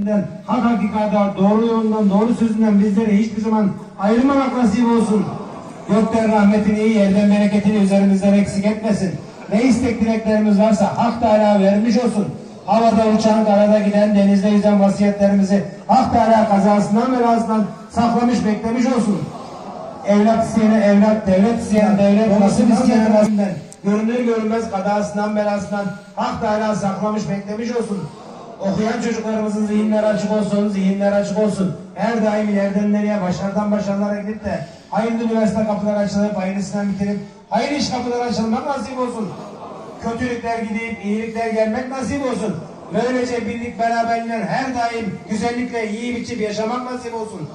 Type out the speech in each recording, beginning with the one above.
kısmetinden, hak hakikada, doğru yolundan, doğru sözünden bizleri hiçbir zaman ayırmamak nasip olsun. Gökten rahmetini, yerden bereketini üzerimizden eksik etmesin. Ne istek dileklerimiz varsa Hak Teala vermiş olsun. Havada uçan, karada giden, denizde yüzen vasiyetlerimizi Hak Teala kazasından belasından saklamış, beklemiş olsun. Evlat isteyene evlat, devlet isteyen devlet, nasip isteyen nasipten, görünür görünmez kadasından belasından Hak Teala saklamış, beklemiş olsun. Okuyan çocuklarımızın zihinleri açık olsun, zihinleri açık olsun. Her daim ileriden nereye, başarıdan başarılara gidip de hayırlı üniversite kapıları açılıp, hayırlısından bitirip, hayırlı iş kapıları açılmak nasip olsun. Kötülükler gidip, iyilikler gelmek nasip olsun. Böylece birlik beraberliğinden her daim güzellikle iyi biçip yaşamak nasip olsun.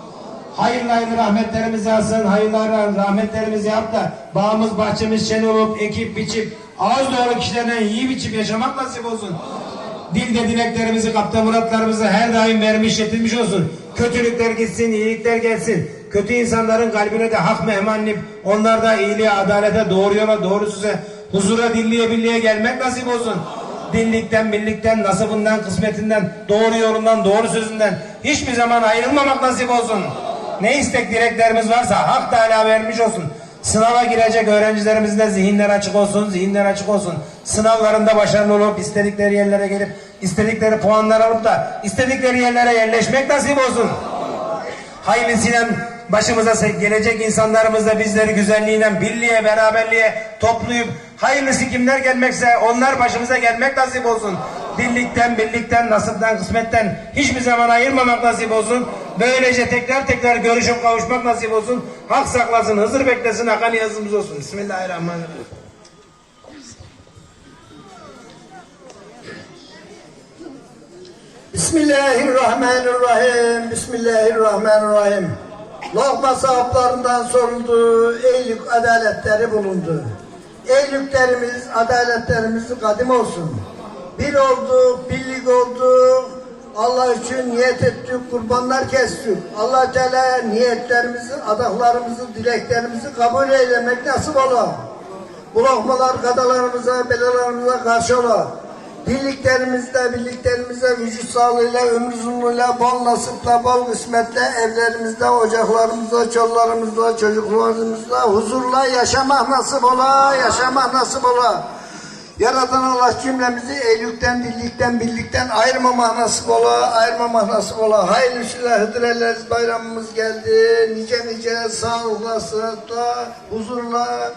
Hayırlı hayırlı rahmetlerimizi alsın, hayırlı hayırlı rahmetlerimizi yap da bağımız bahçemiz şen olup, ekip biçip, ağız doğru kişilerden iyi biçip yaşamak nasip olsun. Dilde dileklerimizi, kapta muratlarımızı her daim vermiş yetilmiş olsun. Kötülükler gitsin, iyilikler gelsin. Kötü insanların kalbine de hak mehmanlip, onlar da iyiliğe, adalete, doğru yola, doğru söze, huzura, dilliye, birliğe gelmek nasip olsun. Dinlikten, birlikten, nasibından, kısmetinden, doğru yolundan, doğru sözünden hiçbir zaman ayrılmamak nasip olsun. Ne istek dileklerimiz varsa Hak Teala vermiş olsun. Sınava girecek öğrencilerimizin de zihinler açık olsun, zihinler açık olsun. Sınavlarında başarılı olup istedikleri yerlere gelip istedikleri puanlar alıp da istedikleri yerlere yerleşmek nasip olsun. Hayırlısıyla başımıza gelecek insanlarımız da bizleri güzelliğiyle, birliğe, beraberliğe toplayıp hayırlısı kimler gelmekse onlar başımıza gelmek nasip olsun. Birlikten, birlikten, nasipten, kısmetten hiçbir zaman ayırmamak nasip olsun. Böylece tekrar tekrar görüşüp kavuşmak nasip olsun. Hak saklasın, Hızır beklesin, Hakan yazımız olsun. Bismillahirrahmanirrahim. Bismillahirrahmanirrahim. Bismillahirrahmanirrahim. Lokma sahaplarından soruldu, eylük adaletleri bulundu. Eylüklerimiz, adaletlerimiz kadim olsun. Bir olduk, birlik olduk. Allah için niyet ettik, kurbanlar kestik. Allah Teala niyetlerimizi, adaklarımızı, dileklerimizi kabul eylemek nasip ola. Bu lokmalar kadalarımıza, belalarımıza karşı ola. Birliklerimizde, birliklerimizde vücut sağlığıyla, ömür uzunluğuyla, bol nasıpla, bol kısmetle evlerimizde, ocaklarımızda, çollarımızda, çocuklarımızda huzurla yaşamak nasip ola, yaşamak nasip ola. Yaratan Allah cümlemizi eylükten, birlikten, birlikten ayırmamak nasip ola, ayırmamak nasip ola. Hayırlısıyla Hıdrellez bayramımız geldi. Nice nice sağlıkla, sıhhatle, huzurla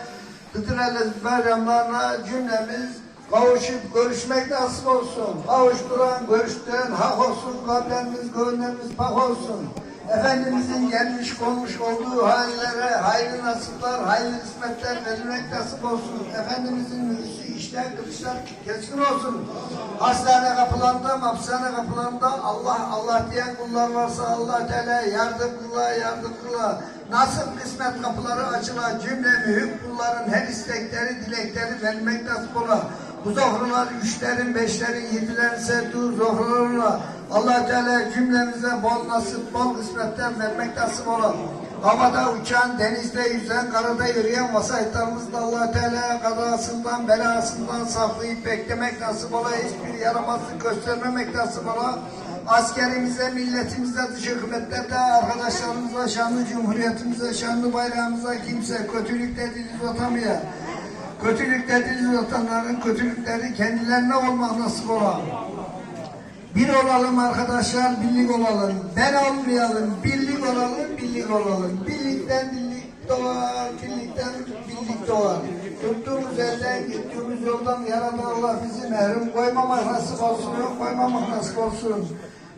Hıdrellez bayramlarına cümlemiz kavuşup görüşmek nasip olsun. Kavuşturan, görüştüren hak olsun. Kalplerimiz, gönüllerimiz pak olsun. Efendimizin gelmiş konmuş olduğu hallere hayırlı nasipler, hayırlı hizmetler verilmek nasip olsun. Efendimizin yürüsü işler, kılıçlar keskin olsun. Hastane kapılarında, hapishane kapılarında Allah Allah diyen kullar varsa Allah Teala yardım kıla, yardım kıla. Nasip kısmet kapıları açıla, cümle mühim kulların her istekleri, dilekleri verilmek nasip ola. Bu zohrular üçlerin, beşlerin, yedilerin sevdiği zohrularla allah Teala cümlemize bol nasip, bol kısmetler vermek nasip ola. Havada uçan, denizde yüzen, karada yürüyen vasayetlerimiz da allah Teala kazasından, belasından saklayıp beklemek nasip ola. Hiçbir yaramazlık göstermemek nasip ola. Askerimize, milletimize, dış hükümetlerde, arkadaşlarımıza, şanlı cumhuriyetimize, şanlı bayrağımıza kimse kötülükle dil uzatamıyor. Kötülükle dil uzatanların kötülükleri kendilerine olmak nasip ola. Bir olalım arkadaşlar, birlik olalım. Ben olmayalım, birlik olalım, birlik olalım. Birlikten birlik doğar, birlikten birlik doğar. Tuttuğumuz elden, gittiğimiz yoldan yaradan Allah bizi mehrum koymamak nasip olsun, yok koymamak nasip olsun.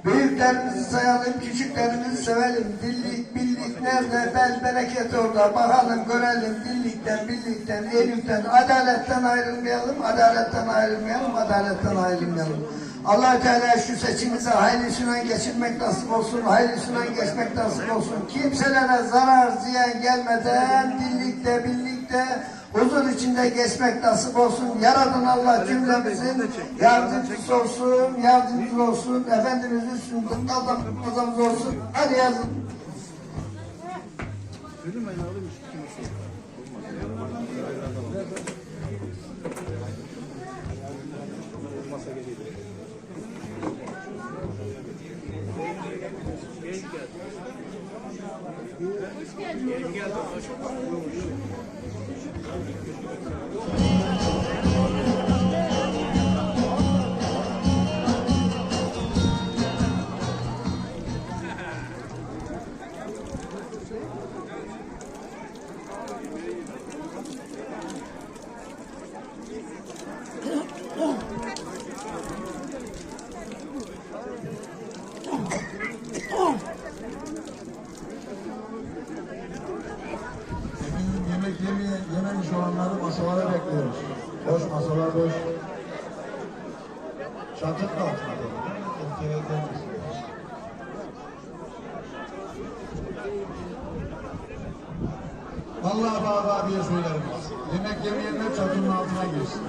Büyüklerimizi sayalım, küçüklerimizi sevelim. Dillik, birlik nerede? Bel bereket orada. Bakalım, görelim. Birlikten, birlikten, eylükten, adaletten ayrılmayalım, adaletten ayrılmayalım, adaletten ayrılmayalım. Allah Teala şu seçimize hayırlısıyla geçirmek nasip olsun, hayırlısıyla geçmek nasip olsun. Kimselere zarar, ziyan gelmeden birlikte, birlikte huzur içinde geçmek nasip olsun. Yaradan Allah cümlemizin yardımcısı olsun, yardımcısı olsun. Efendimizin sünnetinde adamımız olsun. Hadi yazın. Hoş geldin. Hoş bulduk. Evet, Vallahi Bağda abiye söylerim. Yemek yemeyenler çatının altına girsin.